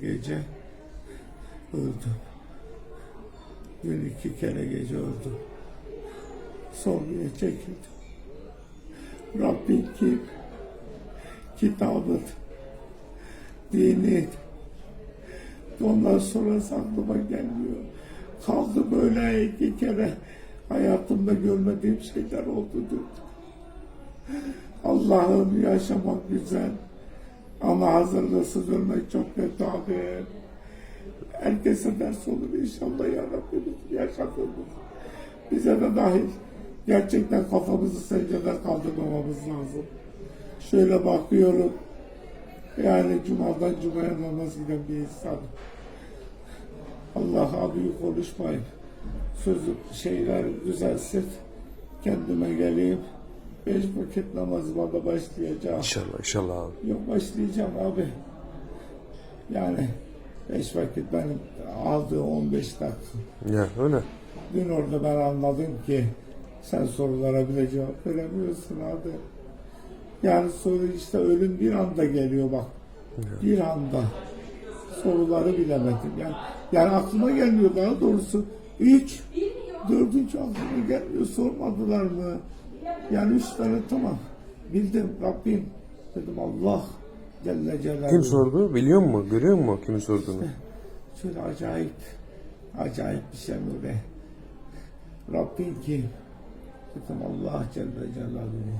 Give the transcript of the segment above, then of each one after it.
Gece öldüm. Bir iki kere gece öldüm. Sorguya çekildim. Rabbim kim? Kitabın, dinin. Ondan sonra aklıma gelmiyor. Kaldı böyle iki kere hayatımda görmediğim şeyler oldu. Allah'ım yaşamak güzel. Ama hazırlıksız ölmek çok kötü abi. Herkese ders olur inşallah ya Rabbimiz yaşadığımız. Bize de dahil gerçekten kafamızı secdede kaldırmamamız lazım. Şöyle bakıyorum. Yani cumadan cumaya namaz giden bir insan. Allah abi konuşmayın. Sözü şeyler düzelsin. Kendime geleyim. Beş vakit namazıma da başlayacağım. İnşallah inşallah abi. Yok başlayacağım abi. Yani beş vakit benim aldığı 15 dakika. Ya öyle. Dün orada ben anladım ki sen sorulara bile cevap veremiyorsun abi. Yani soru işte ölüm bir anda geliyor bak. Bir anda. Soruları bilemedim. Yani, yani aklıma gelmiyor daha doğrusu. Üç, dördüncü aklıma gelmiyor. Sormadılar mı? Yani üç tane tamam. Bildim Rabbim. Dedim Allah Celle Celaluhu. Kim sordu? Biliyor musun? Görüyor musun kimin sorduğunu? Şöyle acayip, acayip bir şey böyle. Rabbim kim? Dedim Allah Celle Celaluhu.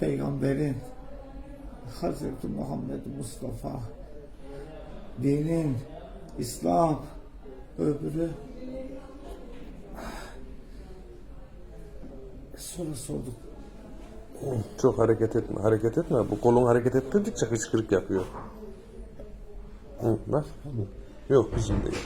Peygamberin, Hazreti Muhammed Mustafa, dinin, İslam, öbürü. Sonra sorduk. Çok hareket etme, hareket etme. Bu kolun hareket ettirdikçe hıçkırık yapıyor. Hı, bak. Yok bizim değil.